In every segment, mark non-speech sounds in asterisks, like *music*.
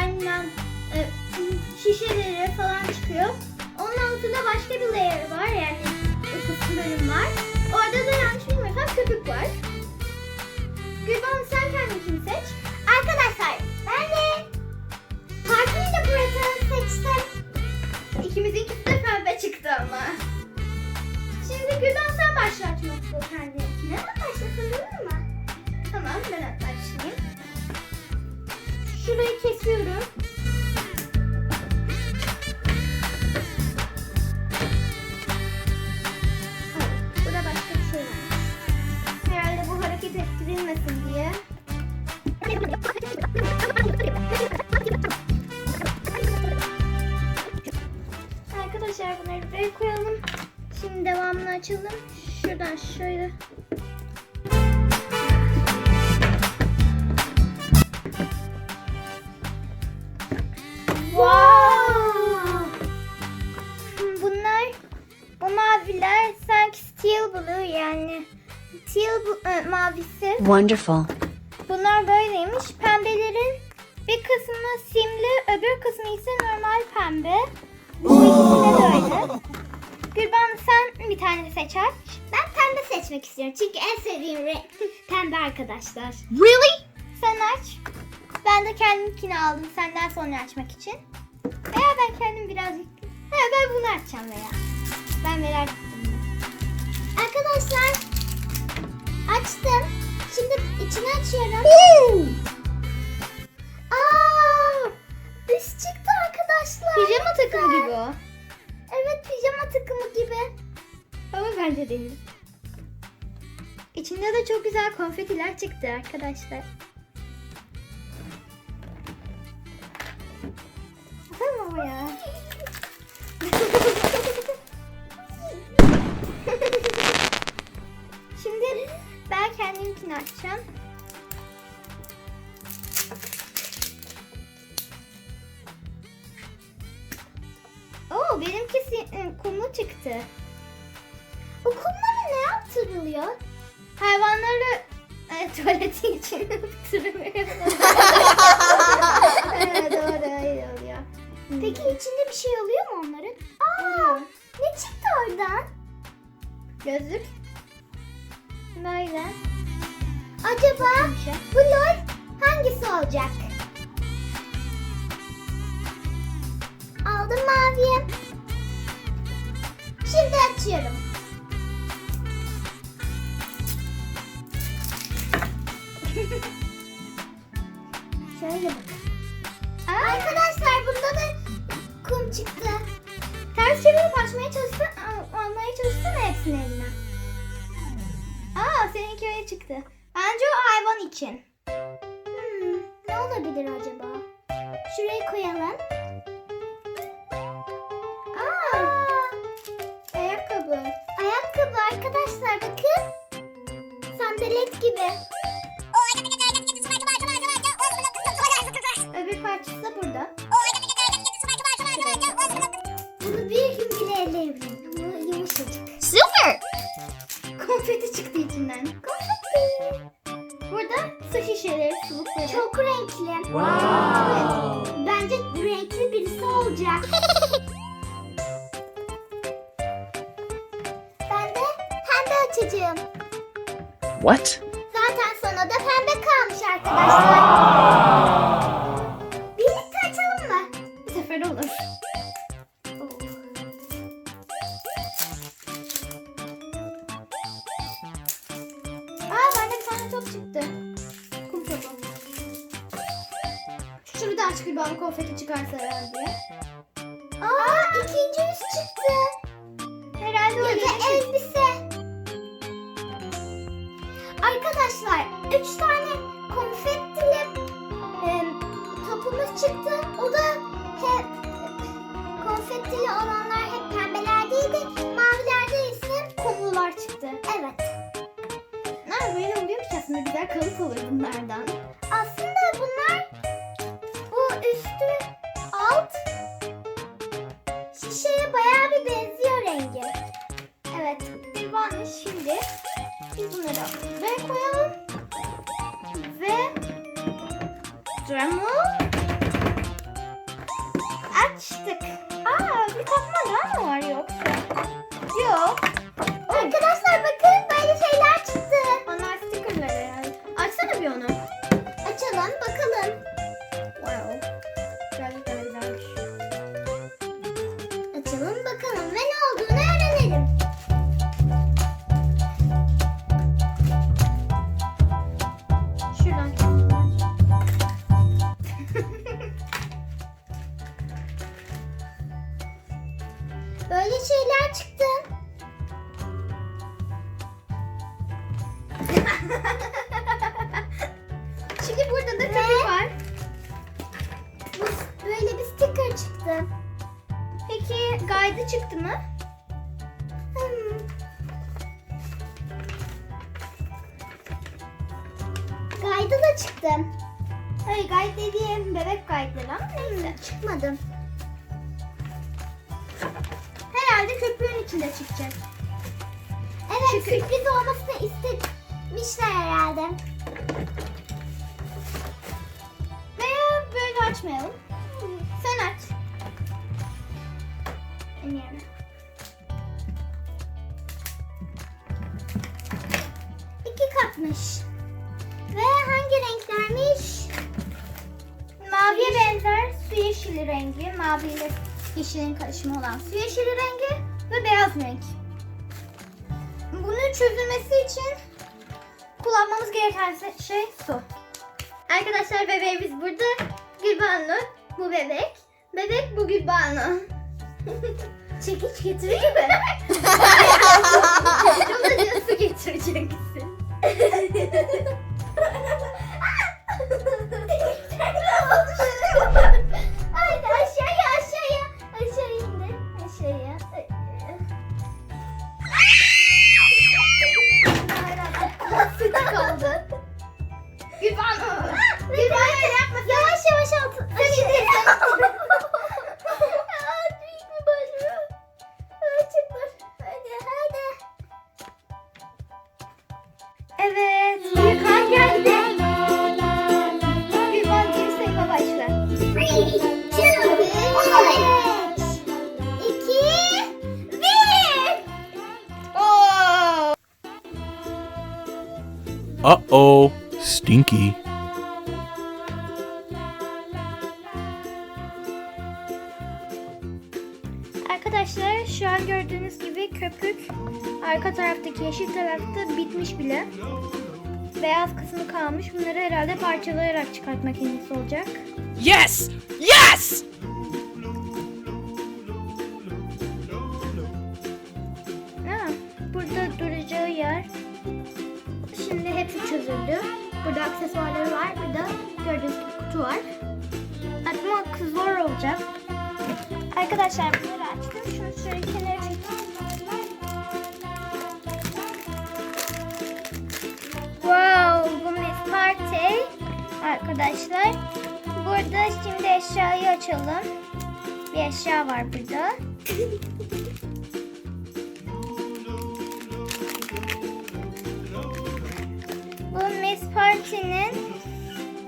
annem ettirilmesin diye. Arkadaşlar bunları buraya koyalım. Şimdi devamını açalım. Şuradan şöyle. Wow! Bunlar bu maviler sanki steel blue yani teal bu, e, mavisi. Wonderful. Bunlar böyleymiş. Pembelerin bir kısmı simli, öbür kısmı ise normal pembe. Bu ikisine de öyle. Gülban sen bir tane seç aç. Ben pembe seçmek istiyorum. Çünkü en sevdiğim renk *laughs* pembe arkadaşlar. Really? Sen aç. Ben de kendimkini aldım senden sonra açmak için. Veya ben kendim birazcık... Veya ben bunu açacağım veya. Ben merak ettim. Arkadaşlar açtım. Şimdi içini açıyorum. Aa, üst çıktı arkadaşlar. Pijama takımı gibi o. Evet pijama takımı gibi. Ama bence değil. İçinde de çok güzel konfetiler çıktı arkadaşlar. Tamam ya. Açacağım. Oo benimkisi e, kumu çıktı. Bu kumlara ne yaptırılıyor? Hayvanları e, *laughs* tuvaletin içine yaptırılıyor. *laughs* evet doğru öyle oluyor. Peki içinde bir şey oluyor mu onların? Aa, ne çıktı oradan? Gözlük. Böyle. Acaba bu lol hangisi olacak? Aldım maviyi. Şimdi açıyorum. *laughs* Şöyle bakın. Arkadaşlar bunda da kum çıktı. Ters çevirip açmaya çalışsın, al- almaya çalışsın hepsini eline. Aa seninki öyle çıktı. Sandalet gibi. Öbür parçası da burada. Bunu bir gün bile elleyebilirim. Ama yumuşacık. Super. Konfeti çıktı içinden. Konfeti. Burada su şişeleri, sulukları. Çok renkli. Wow. Bence renkli birisi olacak. *laughs* What? Zaten sonra da pembe kalmış arkadaşlar. Birlikte açalım mı? Bu sefer olur. Aa bende bir tane top çıktı. Kum topu. Şunu da aç Gülbağ'ın konfeti çıkarsa herhalde. Aa ikinci üst çıktı. Herhalde o ya da elbise. Arkadaşlar üç tane konfetli e, topumuz çıktı. O da hep konfetli olanlar hep pembelerdeydi. Mavilerde ise kumlular çıktı. Evet. Bunlar böyle oluyormuş aslında güzel kalıp olur bunlardan. Açtık. Aa bir katman daha mı var yoksa? Yok. Guide da çıktı. Hayır guide dediğim bebek guide'ları ama neyse çıkmadı. Herhalde köpüğün içinde çıkacak. Evet sürpriz olmasını istemişler herhalde. Veya böyle açmayalım. Sen aç. Yerine. İki katmış. Hangi renklermiş? Maviye benzer su yeşili rengi. Mavi ile yeşilin karışımı olan su yeşili rengi ve beyaz renk. Bunu çözülmesi için kullanmamız gereken şey su. Arkadaşlar bebeğimiz burada. Gülbanu bu bebek. Bebek bu Gülbanu. *laughs* Çekiç? *laughs* Çocuğum da diyor su getireceksin. *laughs* Haydi aşağıya aşağıya. Aşağı indir. Aşağıya. Sütü kaldı. Uh oh. Stinky. Arkadaşlar şu an gördüğünüz gibi köpük arka taraftaki yeşil tarafta bitmiş bile. Beyaz kısmı kalmış. Bunları herhalde parçalayarak çıkartmak en iyisi olacak. Yes! Yes! Çözüldü. Burada aksesuarları var. Burada gördüğünüz gibi kutu var. Açmak zor olacak. Arkadaşlar bunları açtım. Şunu şöyle kenara çekeyim. Wow, bu Miss Party. Arkadaşlar. Burada şimdi eşyayı açalım. Bir eşya var burada. *laughs* Party'nin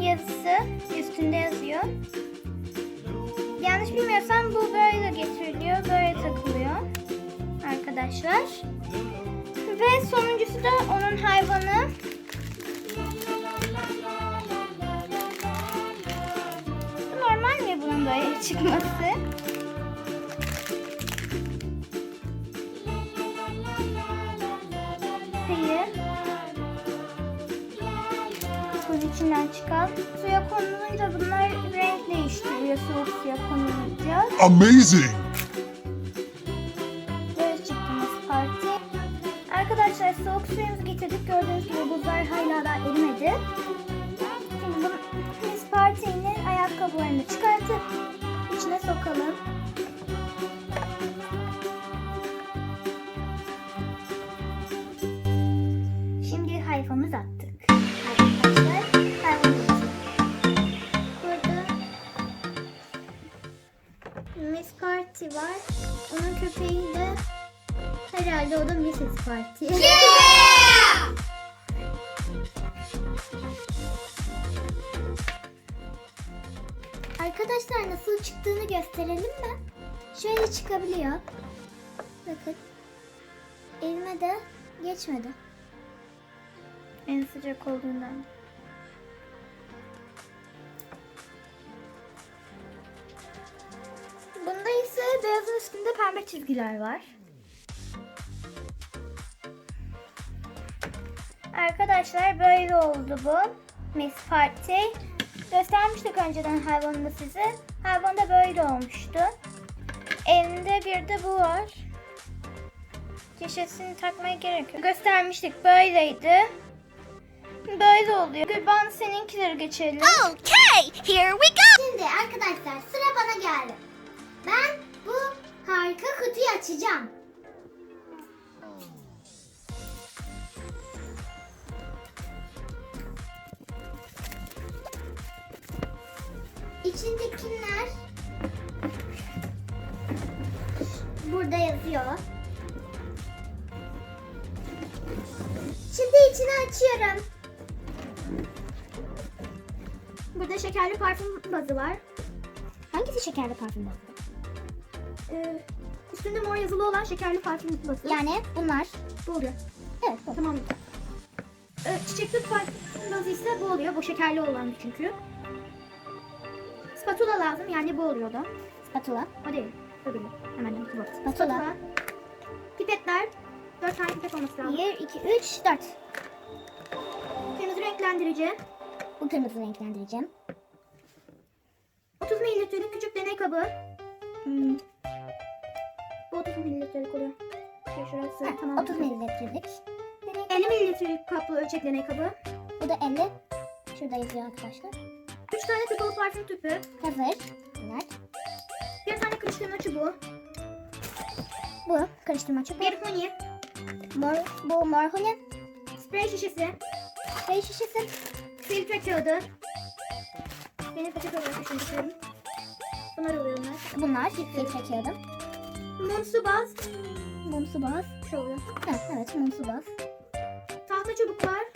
yazısı üstünde yazıyor. Yanlış bilmiyorsam bu böyle getiriliyor, böyle takılıyor arkadaşlar. Ve sonuncusu da onun hayvanı. Normal mi bunun böyle çıkması? Konulunca bunlar renk değiştiriyor soğuk suya konulunca. Amazing! Böyle çıktığımız parti. Arkadaşlar soğuk suyumuzu getirdik. Gördüğünüz gibi buzlar hala da erimedi. Şimdi bu Miss Party'nin ayakkabılarını çıkartıp içine sokalım. Herhalde o da Mrs. Party. Arkadaşlar nasıl çıktığını gösterelim mi? Şöyle çıkabiliyor. Bakın. Elime de geçmedi. En sıcak olduğundan. Bunda ise beyazın üstünde pembe çizgiler var. Arkadaşlar böyle oldu bu. Miss Party. Göstermiştik önceden hayvanını size. Hayvan da böyle olmuştu. Elinde bir de bu var. Keşesini takmaya gerek yok. Göstermiştik böyleydi. Böyle oluyor. Gülban seninkileri geçelim. Okay, here we go. Şimdi arkadaşlar sıra bana geldi. Ben bu harika kutuyu açacağım. İçindekiler burada yazıyor. Şimdi içini açıyorum. Burada şekerli parfüm bazı var. Hangisi şekerli parfüm bazı? Ee, üstünde mor yazılı olan şekerli parfüm bazı. Yani bunlar. bu oluyor. Evet, bu. Tamam. Ee, çiçekli parfüm bazı ise bu oluyor. Bu şekerli olan çünkü. Spatula lazım yani bu oluyor da. Spatula. O değil. Öbürü. Hemen bu. Spatula. Pipetler. Dört tane pipet olması lazım. 1, 2, 3, 4. Kırmızı renklendirici. Bu kırmızı renklendireceğim. 30 mililitrelik küçük deney kabı. Hmm. Bu 30 mililitrelik oluyor. Şey şurası. Ha, tamam. 30 mililitrelik. 50 mililitrelik kaplı ölçek deney kabı. Bu da 50. Şurada yazıyor arkadaşlar. 3 tane tıkalı parfüm tüpü. Hazır. Bunlar. Bir tane karıştırma çubuğu. Bu karıştırma çubuğu. Bir huni. Mor, bu mor huni. Sprey şişesi. Spray şişesi. Filtre kağıdı. Benim peçete olarak düşündüklerim. Bunlar oluyor bunlar. Bunlar filtre kağıdım. Mum su baz. Mumsu baz. Şu oluyor. Ha, evet mumsu baz. Tahta çubuklar.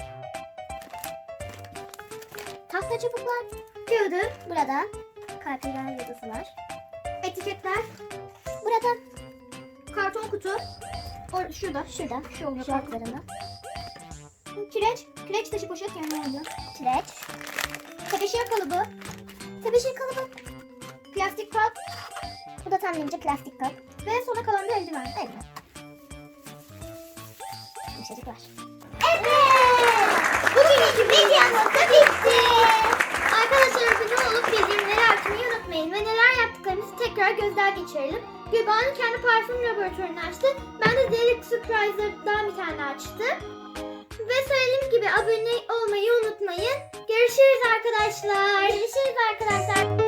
Tahta çubuklar. Kağıdı. Burada. Kalpler yazısı var. Etiketler. Burada. Karton kutu. Or şurada. Şurada. Şu oluyor. Altlarında. Kireç. Kireç taşı poşet yani oluyor. Kireç. Tebeşir kalıbı. Tebeşir kalıbı. Plastik kap. Bu da tahminimce plastik kap. Ve sona kalan da eldiven. Evet. Yumuşacıklar. Evet. Bugünkü videomuz da bitti. Arkadaşlar abone olup bildirimleri açmayı unutmayın. Ve neler yaptıklarımızı gözden geçirelim. Gülbağ'ın kendi parfüm laboratuvarını açtı. Ben de Deluxe Surpriser'dan bir tane açtım. Ve söylediğim gibi abone olmayı unutmayın. Görüşürüz arkadaşlar. Görüşürüz arkadaşlar.